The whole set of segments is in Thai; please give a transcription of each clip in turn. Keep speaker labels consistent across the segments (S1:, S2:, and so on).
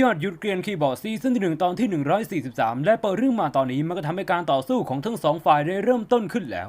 S1: ยอดยุทธเกรียนคีย์บอร์ดซีซั่นที่หนึ่งตอนที่ 143 และเปิดเรื่องมาตอนนี้มันก็ทำให้การต่อสู้ของทั้งสองฝ่ายได้เริ่มต้นขึ้นแล้ว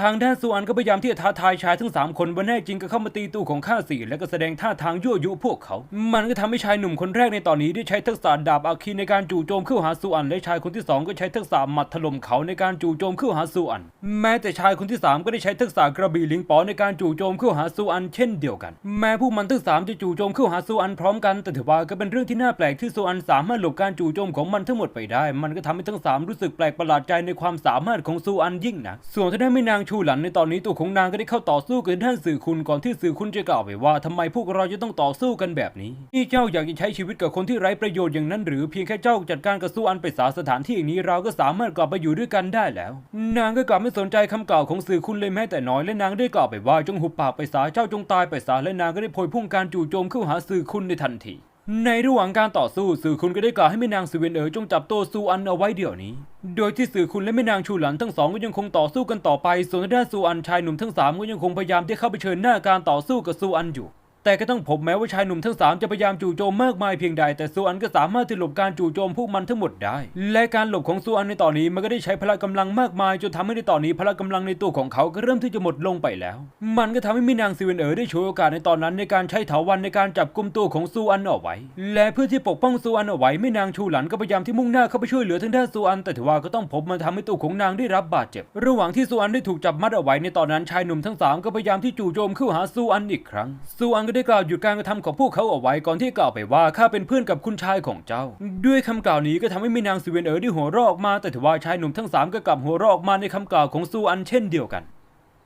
S1: ทางด้านซูอันก็พยายามที่จะท้าทายชายทั้ง3คนวันแน่จริงก็เข้ามาตีตู้ของข้าสี่และก็แสดงท่าทางยั่วยุพวกเขา มันก็ทำให้ชายหนุ่มคนแรกในตอนนี้ได้ใช้ทักษะดาบอาคีในการจู่โจมเข้าหาซูอันและชายคนที่สองก็ใช้ทักษะหมัดถล่มเขาในการจู่โจมเข้าหาซูอัน แม้แต่ชายคนที่สามก็ได้ใช้ทักษะกระบี่ลิงป๋อในการจู่โจมเข้าหาซูอันเช่นเดียวกัน แม้ผู้มันทั้งสามจะจู่โจมเข้าหาซูอันพร้อมกันแต่ถือว่าก็เป็นเรื่องที่น่าแปลกที่ซูอันสามารถหลบการจู่โจมของมันทั้งหมดไปได้ มันก็ทำให้ทั้งสามรู้สึกแปลกประหลาดใจในความสามารถของซูอันยิ่งนะส่วนทางด้านแม่นางชูหลันในตอนนี้ตัวของนางก็ได้เข้าต่อสู้กับท่านสื่อคุณก่อนที่สื่อคุณจะกล่าวไปว่าทำไมพวกเราจะต้องต่อสู้กันแบบนี้นี่เจ้าอยากจะใช้ชีวิตกับคนที่ไร้ประโยชน์อย่างนั้นหรือเพียงแค่เจ้าจัดการกับซูอันไปสาสถานที่อย่างนี้เราก็สามารถกลับไปอยู่ด้วยกันได้แล้ว นางก็กลับไม่สนใจคำกล่าวของสื่อคุณเลยแม้แต่น้อยและนางได้กล่าวไปว่าจงหุบปากไปสาเจ้าจงตายไปสาและนางก็ได้โพยพุ่งการจู่โจมเข้าหาสื่อคุณในทันที ในระหว่างการต่อสู้สื่อคุณก็ได้กล่าวให้แม่นางสเวนเอ๋อจงจับตัวซูอันเอาไว้เดี๋ยวนี้ โดยที่สื่อคุณและแม่นางชูหลันทั้งสองก็ยังคงต่อสู้กันต่อไป ส่วนด้านซูอันชายหนุ่มทั้งสามก็ยังคงพยายามที่เข้าไปเชิญหน้าการต่อสู้กับซูอันอยู่ แต่ก็ต้องพบแม้ว่าชายหนุ่มทั้งสามจะพยายามจู่โจมมากมายเพียงใด แต่ซูอันก็สามารถที่หลบการจู่โจมพวกมันทั้งหมดได้ และการหลบของซูอันในตอนนี้มันก็ได้ใช้พละกำลังมากมายจนทำให้ในตอนนี้พละกำลังในตัวของเขาก็เริ่มที่จะหมดลงไปแล้ว มันก็ทำให้มินางซิเวนเอ๋อได้ฉวยโอกาสในตอนนั้นในการใช้เถาวันในการจับกุมตัวของซูอันเอาไว้ และเพื่อที่ปกป้องซูอันเอาไว้ม่นางชูหลันก็พยายามที่มุ่งหน้าเข้าไปช่วยเหลือทางด้านซูอัน แต่ถือว่าก็ต้องพบมันทำให้ตัวของนางได้รับบาดเจ็บ ระหว่างที่ซูอันได้ถูกจับมัดเอาไว้ในตอนนั้นชายหนุ่มทั้งสามก็พยายามที่จู่โจมเข้าหาซูอันอีกครั้งซูอันได้กล่าวหยุดการกระทำของพวกเขาเอาไว้ก่อนที่กล่าวไปว่าข้าเป็นเพื่อนกับคุณชายของเจ้า ด้วยคำกล่าวนี้ก็ทำให้ม่นางซิเวนเอ๋อได้หัวเราะออกมา แต่ถือว่าชายหนุ่มทั้งสามก็กลับหัวเราะออกมาในคำกล่าวของซูอันเช่นเดียวกัน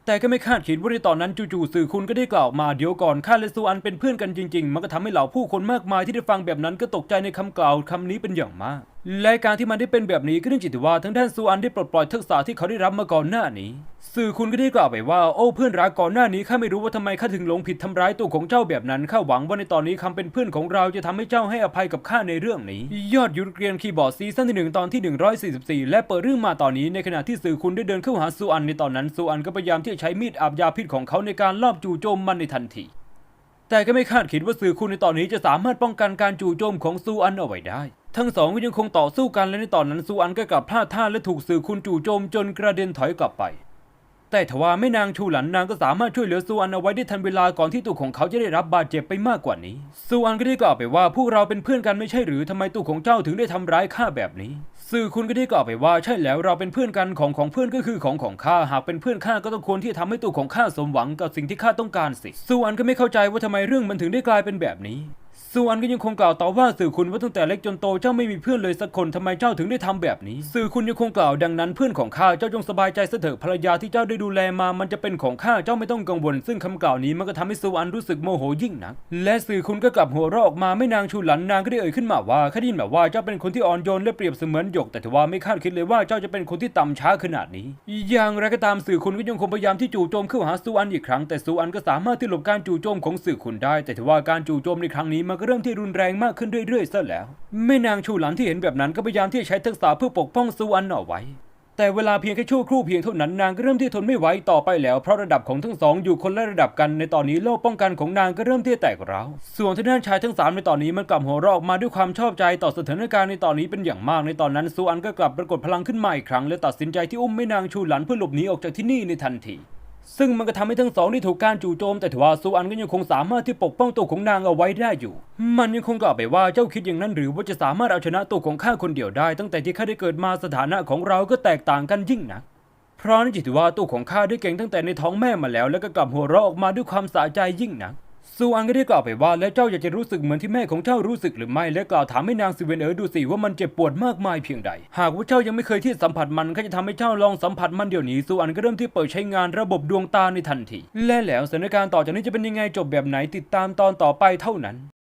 S1: แต่ก็ไม่คาดคิดว่าในตอนนั้นจู่ๆสื่อคุณก็ได้กล่าวมาเดี๋ยวก่อนข้าและซูอันเป็นเพื่อนกันจริง ๆ มันก็ทำให้เหล่าผู้คนมากมายที่ได้ฟังแบบนั้นก็ตกใจในคำกล่าวคำนี้เป็นอย่างมาก และการที่มันได้เป็นแบบนี้ก็เนื่องจากที่ว่าทั้งด้านซูอันได้ปลดปล่อยทักษะที่เขาได้รับมาก่อนหน้านี้ สื่อคุณก็ได้กล่าวไปว่า โอ้เพื่อนรักก่อนหน้านี้ข้าไม่รู้ว่าทำไมข้าถึงหลงผิดทำร้ายตัวของเจ้าแบบนั้นข้าหวังว่าในตอนนี้คำเป็นเพื่อนของเราจะทำให้เจ้าให้อภัยกับข้าในเรื่องนี้ ยอดยุทธเรียนคีย์บอร์ดซีซั่นที่หนึ่งตอนที่ 144 และเปิดเรื่องมาตอนนี้ในขณะที่สื่อคุณได้เดินเข้าหาซูอันในตอนนั้นซูอันก็พยายามที่จะใช้มีดอาบยาพิษของเขาในการลอบจู่โจมมันในทันทีแต่ก็ไม่คาดคิดว่าสื่อคุณในตอนนี้จะสามารถป้องกันการจู่โจมของซูอันเอาไว้ได้ ทั้งสองก็ยังคงต่อสู้กันและในตอนนั้นซูอันก็กลับพลาดท่าและถูกสื่อคุณจู่โจมจนกระเด็นถอยกลับไป แต่ทว่าแม่นางชูหลันนางก็สามารถช่วยเหลือซูอันเอาไว้ได้ทันเวลาก่อนที่ตัวของเขาจะได้รับบาดเจ็บไปมากกว่านี้ ซูอันก็ได้กล่าวไปว่าพวกเราเป็นเพื่อนกันไม่ใช่หรือทำไมตัวของเจ้าถึงได้ทำร้ายข้าแบบนี้ สื่อคุณก็ได้กล่าวไปว่าใช่แล้วเราเป็นเพื่อนกันของของเพื่อนก็คือของของข้าหากเป็นเพื่อนข้าก็ต้องควรที่จะทำให้ตัวของข้าสมหวังกับสิ่งที่ข้าต้องการสิ ซูอันก็ไม่เข้าใจว่าทำไมเรื่องมันถึงได้กลายเป็นแบบนี้ ซูอันก็ยังคงกล่าวต่อว่าสื่อคุณว่าตั้งแต่เล็กจนโตเจ้าไม่มีเพื่อนเลยสักคนทำไมเจ้าถึงได้ทำแบบนี้ สื่อคุณยังคงกล่าวดังนั้นเพื่อนของข้าเจ้าจงสบายใจเสถอะภรรยาที่เจ้าได้ดูแลมามันจะเป็นของข้าเจ้าไม่ต้องกังวล ซึ่งคำกล่าวนี้มันก็ทำให้ซูอันรู้สึกโมโหยิ่งนัก และสื่อคุณก็กลับหัวเราะออกมาไม่นางชูหลันนางก็ได้เอ่ยขึ้นมาว่าข้าได้ยินแบบว่าเจ้าเป็นคนที่อ่อนโยนและเปรียบเสมือนหยกแต่ทว่าไม่คาดคิดเลยว่าเจ้าจะเป็นคนที่ต่ำช้าขนาดนี้ อย่างไรก็ตามสื่อคุณก็ยังคงพยายามที่จู่โจมเข้าหาซูอันอีกครั้งแต่ซูอันก็สามารถที่หลบการจู่โจมของสื่อคุณได้ แต่ทว่าการจู่โจมในครั้งนี้มันก็เริ่มที่รุนแรงมากขึ้นเรื่อยๆซะแล้วแม่นางชูหลันที่เห็นแบบนั้นก็พยายามที่จะใช้ทักษะเพื่อปกป้องซูอันเอาไว้ แต่เวลาเพียงแค่ชั่วครู่เพียงเท่านั้นนางก็เริ่มที่ทนไม่ไหวต่อไปแล้วเพราะระดับของทั้งสองอยู่คนละระดับกันในตอนนี้โลกป้องกันของนางก็เริ่มที่แตกร้าวส่วนทางด้านชายทั้งสามในตอนนี้มันกลับหัวเราะออกมาด้วยความชอบใจต่อสถานการณ์ในตอนนี้เป็นอย่างมากในตอนนั้นซูอันก็กลับปรากฏพลังขึ้นมาอีกครั้งและตัดสินใจที่อุ้มแม่นางชูหลันเพื่อหลบหนีออกจากที่นี่ในทันที ซึ่งมันก็ทำให้ทั้งสองได้ถูกการจู่โจม แต่ทว่าซูอันก็ยังคงสามารถที่ปกป้องตัวของนางเอาไว้ได้อยู่ มันยังคงกล่าวไปว่าเจ้าคิดอย่างนั้นหรือว่าจะสามารถเอาชนะตัวของข้าคนเดียวได้ ตั้งแต่ที่ข้าได้เกิดมาสถานะของเราก็แตกต่างกันยิ่งนักเพราะนั่นจิตว่าตัวของข้าได้เก่งตั้งแต่ในท้องแม่มาแล้ว แล้วก็กลับหัวเราะออกมาด้วยความสะใจยิ่งนัก ซูอันก็ได้กล่าวไปว่าและเจ้าอยากจะรู้สึกเหมือนที่แม่ของเจ้ารู้สึกหรือไม่และกล่าวถามให้นางซิเวนเอ๋อดูสิว่ามันเจ็บปวดมากมายเพียงใด หากว่าเจ้ายังไม่เคยที่สัมผัสมันก็จะทำให้เจ้าลองสัมผัสมันเดี๋ยวนี้ซูอันก็เริ่มที่เปิดใช้งานระบบดวงตาในทันที และแล้วสถานการณ์ต่อจากนี้จะเป็นยังไงจบแบบไหนติดตามตอนต่อไปเท่านั้น